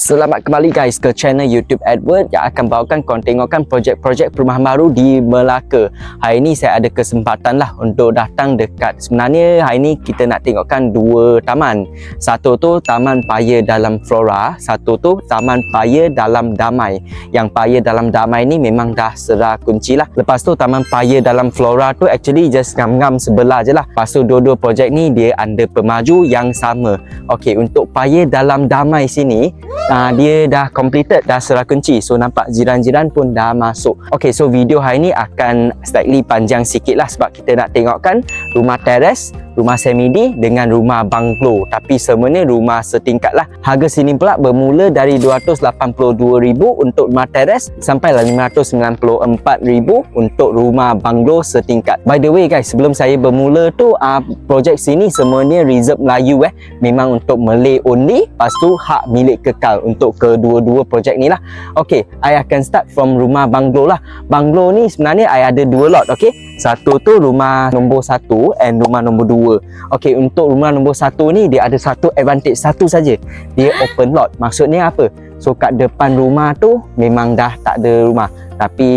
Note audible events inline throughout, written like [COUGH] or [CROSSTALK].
Selamat kembali guys ke channel YouTube Edward yang akan bawakan korang tengokkan projek-projek perumahan baru di Melaka. Hari ini saya ada kesempatan lah untuk datang dekat sebenarnya hari ini kita nak tengokkan dua taman. Satu tu Taman Paya Dalam Flora, satu tu Taman Paya Dalam Damai. Yang Paya Dalam Damai ni memang dah serah kunci lah. Lepas tu Taman Paya Dalam Flora tu actually just ngam-ngam sebelah je lah. Lepas tu dua-dua projek ni dia under pemaju yang sama. Okey, untuk Paya Dalam Damai sini uh, dia dah completed dah serah kunci. So nampak jiran-jiran pun dah masuk. Ok so video hari ni akan slightly panjang sikit lah sebab kita nak tengokkan rumah teres rumah semidi dengan rumah banglo tapi semuanya rumah setingkat lah. Harga sini pula bermula dari 282,000 untuk rumah teres sampai lah 594,000 untuk rumah banglo setingkat. By the way guys sebelum saya bermula tu uh, projek sini semuanya reserve Melayu eh. Memang untuk Malay only lepas tu hak milik kekal untuk kedua-dua projek ni lah. Ok I akan start from rumah banglo lah. Banglo ni sebenarnya I ada dua lot ok satu tu rumah nombor satu and rumah nombor dua. Okey, untuk rumah nombor satu ni dia ada satu advantage satu saja. Dia open lot. Maksudnya apa? So kat depan rumah tu memang dah tak ada rumah. Tapi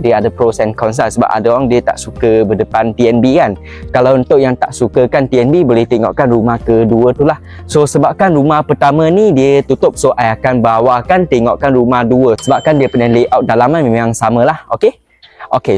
dia ada pros and cons lah sebab ada orang dia tak suka berdepan TNB kan. Kalau untuk yang tak suka kan TNB boleh tengokkan rumah kedua tu lah. So sebabkan rumah pertama ni dia tutup so I akan bawakan tengokkan rumah dua. Sebabkan dia punya layout dalaman memang samalah. Okey. Okay,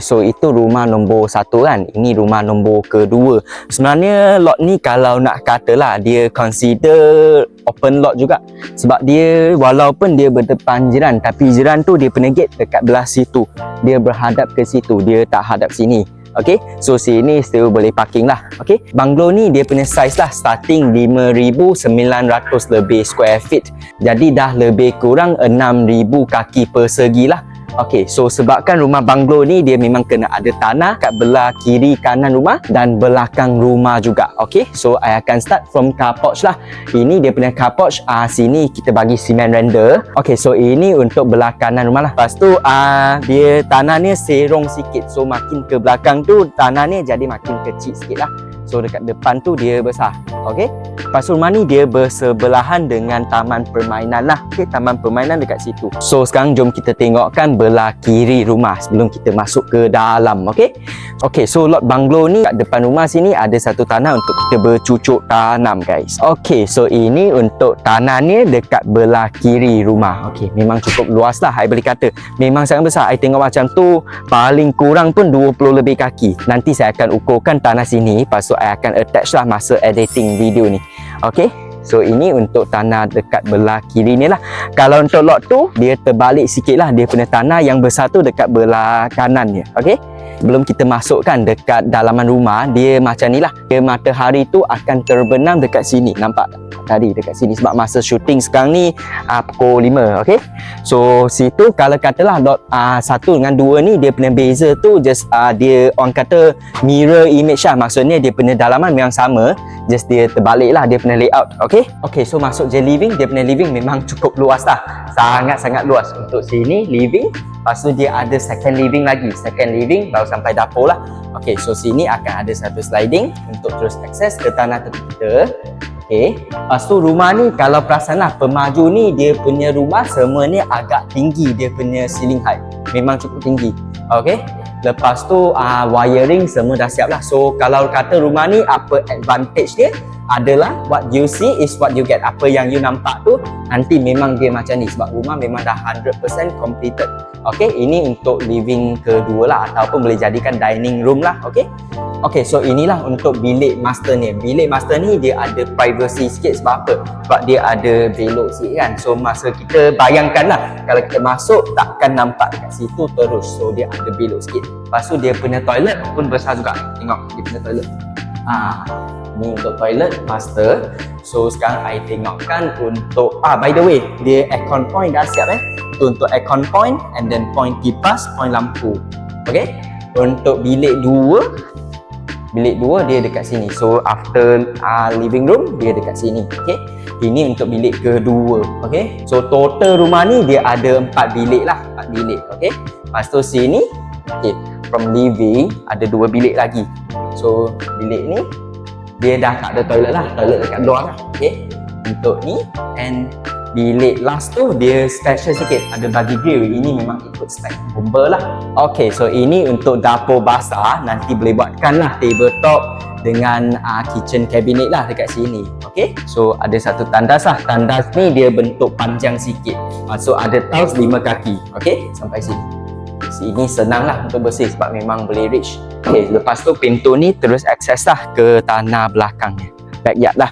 so itu rumah nombor satu kan. Ini rumah nombor kedua. Sebenarnya lot ni kalau nak kata lah, dia consider open lot juga. Sebab dia walaupun dia berdepan jiran, tapi jiran tu dia punya gate dekat belah situ. Dia berhadap ke situ, dia tak hadap sini. Okay, so sini still boleh parking lah. Okay, banglo ni dia punya size lah starting 5,900 lebih square feet. Jadi dah lebih kurang 6,000 kaki persegi lah. Okey, so sebabkan rumah banglo ni dia memang kena ada tanah kat belah kiri kanan rumah dan belakang rumah juga. Okey, so I akan start from car porch lah. Ini dia punya car porch. Ah uh, sini kita bagi cement render. Okey, so ini untuk belah kanan rumah lah. Lepas tu ah uh, dia tanah ni serong sikit. So makin ke belakang tu tanah ni jadi makin kecil sikit lah. So dekat depan tu dia besar. Okey. Lepas rumah ni dia bersebelahan dengan taman permainan lah. Okey, taman permainan dekat situ. So sekarang jom kita tengokkan belah kiri rumah sebelum kita masuk ke dalam. Okey. Okey, so lot banglo ni kat depan rumah sini ada satu tanah untuk kita bercucuk tanam guys. Okey, so ini untuk tanah ni dekat belah kiri rumah. Okey, memang cukup luas lah. I boleh kata. Memang sangat besar. I tengok macam tu paling kurang pun 20 lebih kaki. Nanti saya akan ukurkan tanah sini. Lepas tu I akan attach lah masa editing video ni. Okey. So ini untuk tanah dekat belah kiri ni lah Kalau untuk lot tu Dia terbalik sikit lah Dia punya tanah yang besar tu dekat belah kanan dia Okay Belum kita masukkan dekat dalaman rumah Dia macam ni lah Dia matahari tu akan terbenam dekat sini Nampak? Tadi dekat sini Sebab masa syuting sekarang ni uh, Pukul 5 Okay So situ kalau katalah lot uh, satu dengan dua ni Dia punya beza tu Just uh, dia orang kata Mirror image lah Maksudnya dia punya dalaman memang sama Just dia terbalik lah Dia punya layout Okay, okay so masuk je living, dia punya living memang [LAUGHS] cukup luas lah. Sangat-sangat luas untuk sini living. Lepas tu dia ada second living lagi. Second living baru sampai dapur lah. Okay, so sini akan ada satu sliding untuk terus akses ke tanah tepi kita. Okay, lepas tu rumah ni kalau perasan lah, pemaju ni dia punya rumah semuanya agak tinggi dia punya ceiling height. Memang cukup tinggi. Okay, lepas tu uh, wiring semua dah siap lah. So kalau kata rumah ni apa advantage dia? Adalah what you see is what you get. Apa yang you nampak tu nanti memang dia macam ni. Sebab rumah memang dah 100% completed. Ok ini untuk living kedua lah ataupun boleh jadikan dining room lah ok ok so inilah untuk bilik master ni. Bilik master ni dia ada privacy sikit. Sebab apa? Sebab dia ada belok sikit kan? So masa kita bayangkan lah kalau kita masuk takkan nampak kat situ terus. So dia ada belok sikit. Lepas tu dia punya toilet pun besar juga. Tengok dia punya toilet Ah, ni untuk toilet master. So sekarang I tengokkan untuk ah by the way, dia aircon point dah siap eh. Itu untuk aircon point and then point kipas, point lampu. Okay? Untuk bilik dua, bilik dua dia dekat sini. So after uh, living room dia dekat sini. Okay? Ini untuk bilik kedua. Okay? So total rumah ni dia ada empat bilik lah, empat bilik. Okay? Lepas tu sini, okay, from living ada dua bilik lagi. So bilik ni dia dah tak ada toilet lah, toilet dekat luar lah. Okay. Untuk ni and bilik last tu dia special sikit. Ada bagi grill. Ini memang ikut spek bomber lah. Ok so ini untuk dapur basah. Nanti boleh buatkan lah tabletop dengan uh, kitchen cabinet lah dekat sini ok so ada satu tandas lah. Tandas ni dia bentuk panjang sikit. Uh, so ada tiles 5 kaki ok sampai sini sini senang lah untuk bersih sebab memang boleh reach. Ok lepas tu pintu ni terus akses lah ke tanah belakangnya. Backyard lah.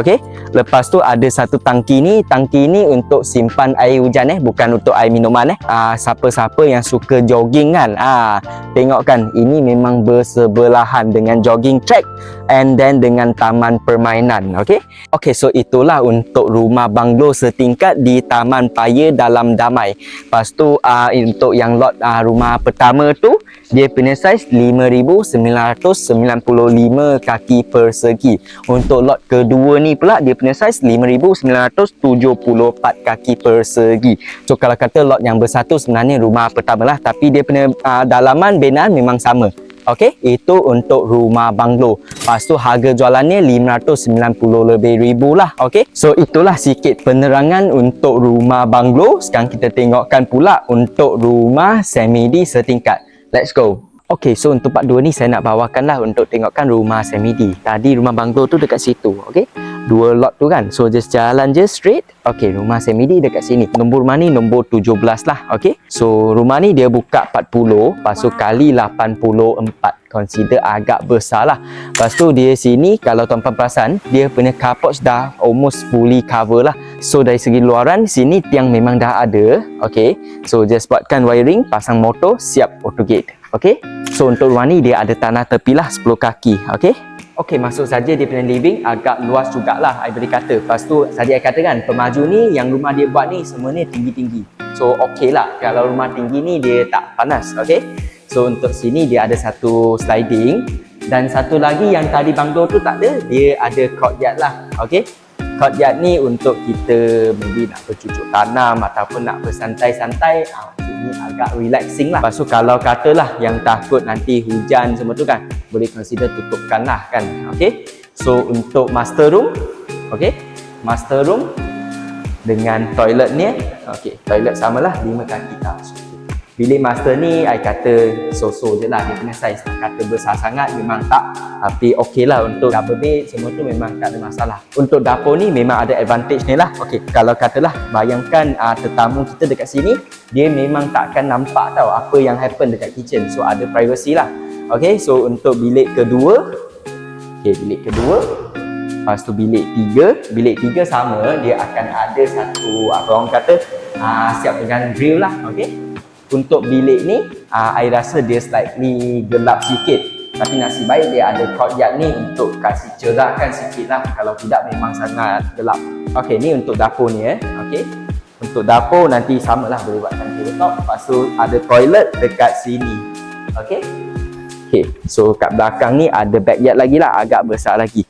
Okey. Lepas tu ada satu tangki ni, tangki ni untuk simpan air hujan eh, bukan untuk air minuman eh. Ah siapa-siapa yang suka jogging kan. Ah tengok kan ini memang bersebelahan dengan jogging track and then dengan taman permainan. Okey. Okey, so itulah untuk rumah banglo setingkat di Taman Paya Dalam Damai. Lepas tu ah untuk yang lot ah, rumah pertama tu dia punya saiz 5995 kaki persegi. Untuk lot kedua ni pula dia punya saiz 5974 kaki persegi. So kalau kata lot yang bersatu sebenarnya rumah pertama lah tapi dia punya uh, dalaman binaan memang sama. Okey, itu untuk rumah banglo. Lepas tu harga jualannya 590 lebih ribu lah. Okey. So itulah sikit penerangan untuk rumah banglo. Sekarang kita tengokkan pula untuk rumah semi di setingkat. Let's go. Okay, so untuk part 2 ni saya nak bawakan lah untuk tengokkan rumah semi-D. Tadi rumah banglo tu dekat situ, okay? Dua lot tu kan. So just jalan je straight. Okay, rumah semi-D dekat sini. Nombor rumah ni nombor 17 lah, okay? So rumah ni dia buka 40, lepas tu kali 84. Consider agak besar lah. Lepas tu dia sini, kalau tuan-tuan perasan, dia punya carport dah almost fully cover lah. So dari segi luaran, sini tiang memang dah ada, okay? So just buatkan wiring, pasang motor, siap auto gate. Okey. So untuk rumah ni dia ada tanah tepi lah 10 kaki. Okey. Okey, masuk saja dia punya living agak luas jugalah I boleh kata. Lepas tu tadi I kata kan, pemaju ni yang rumah dia buat ni semuanya tinggi-tinggi. So okey lah kalau rumah tinggi ni dia tak panas. Okey. So untuk sini dia ada satu sliding dan satu lagi yang tadi banglo tu tak ada, dia ada courtyard lah. Okey. Courtyard ni untuk kita maybe nak bercucuk tanam ataupun nak bersantai-santai. Ah, ni agak relaxing lah. Lepas tu kalau katalah yang takut nanti hujan semua tu kan, boleh consider tutupkan lah kan. Okay. So untuk master room, okay. Master room dengan toilet ni, okay. Toilet samalah 5 kaki tak. Bilik master ni, I kata so-so je lah dia punya size. Kata besar sangat memang tak. Tapi okey lah untuk double bed semua tu memang tak ada masalah. Untuk dapur ni memang ada advantage ni lah. Okey, kalau katalah bayangkan uh, tetamu kita dekat sini, dia memang tak akan nampak tau apa yang happen dekat kitchen. So ada privacy lah. Okey, so untuk bilik kedua, okey bilik kedua, Lepas tu bilik tiga, bilik tiga sama dia akan ada satu apa orang kata uh, siap dengan grill lah, okey untuk bilik ni uh, I rasa dia slightly gelap sikit. Tapi nasib baik dia ada courtyard ni untuk kasih cerahkan sikit lah. Kalau tidak memang sangat gelap. Ok ni untuk dapur ni eh. Ok untuk dapur nanti samalah boleh buatkan tabletop lepas tu ada toilet dekat sini. Ok ok so kat belakang ni ada backyard lagi lah. Agak besar lagi.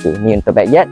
Ok ni untuk backyard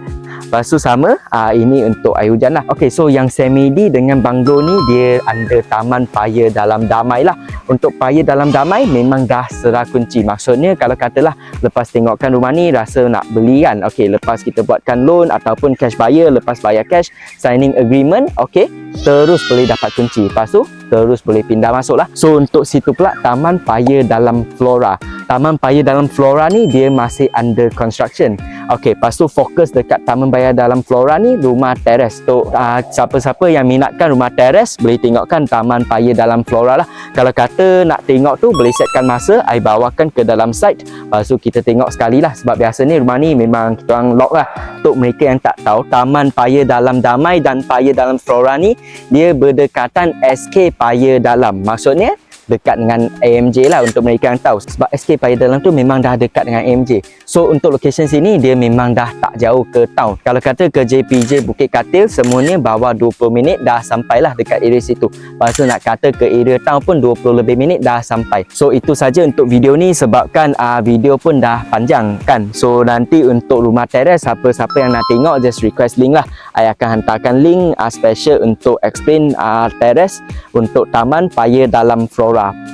Lepas tu sama, uh, ini untuk air hujan lah. Okay, so yang semi-D dengan banglo ni, dia under taman paya dalam damai lah. Untuk paya dalam damai, memang dah serah kunci. Maksudnya, kalau katalah lepas tengokkan rumah ni, rasa nak beli kan. Okay, lepas kita buatkan loan ataupun cash buyer, lepas bayar cash, signing agreement, okay, terus boleh dapat kunci. Lepas tu, terus boleh pindah masuk lah. So, untuk situ pula, taman paya dalam flora. Taman paya dalam flora ni, dia masih under construction. Okey, lepas tu fokus dekat Taman Bayar Dalam Flora ni rumah teres. Tu uh, siapa-siapa yang minatkan rumah teres boleh tengokkan Taman Paya Dalam Flora lah. Kalau kata nak tengok tu boleh setkan masa I bawakan ke dalam site. Lepas tu kita tengok sekali lah sebab biasa ni rumah ni memang kita orang lock lah. Untuk mereka yang tak tahu Taman Paya Dalam Damai dan Paya Dalam Flora ni dia berdekatan SK Paya Dalam. Maksudnya dekat dengan AMJ lah untuk mereka yang tahu. Sebab SK Paya Dalam tu memang dah dekat dengan AMJ so untuk location sini dia memang dah tak jauh ke town. Kalau kata ke JPJ Bukit Katil semuanya bawah 20 minit dah sampailah dekat area situ. Lepas nak kata ke area town pun 20 lebih minit dah sampai. So itu saja untuk video ni sebabkan uh, video pun dah panjang kan? So nanti untuk rumah teres siapa-siapa yang nak tengok just request link lah. I akan hantarkan link uh, special untuk explain uh, teres untuk taman Paya Dalam Flora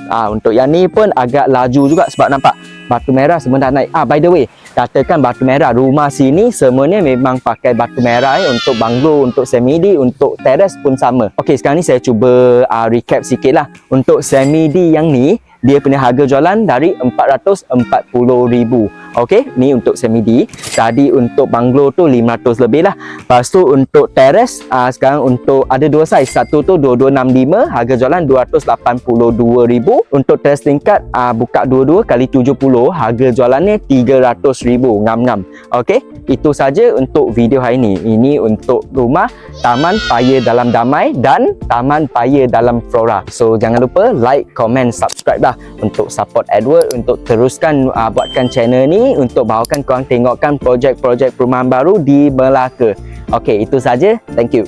Ha, untuk yang ni pun agak laju juga sebab nampak batu merah semua dah naik. Ah by the way, katakan batu merah rumah sini semuanya memang pakai batu merah eh, untuk banglo, untuk semidi, untuk teres pun sama. Okey, sekarang ni saya cuba uh, recap sikit lah. Untuk semidi yang ni, dia punya harga jualan dari RM440,000. Okey, ni untuk semidi. Tadi untuk banglo tu 500 lebih lah. Lepas tu untuk teres, uh, sekarang untuk ada dua saiz. Satu tu 2265, harga jualan RM282,000. Untuk teres tingkat, uh, buka dua-dua kali 70, harga jualannya RM300,000. Ngam-ngam. Okey, itu saja untuk video hari ini. Ini untuk rumah Taman Paya Dalam Damai dan Taman Paya Dalam Flora. So jangan lupa like, comment, subscribe lah untuk support Edward untuk teruskan uh, buatkan channel ni untuk bawakan korang tengokkan projek-projek perumahan baru di Melaka. Okey, itu saja. Thank you.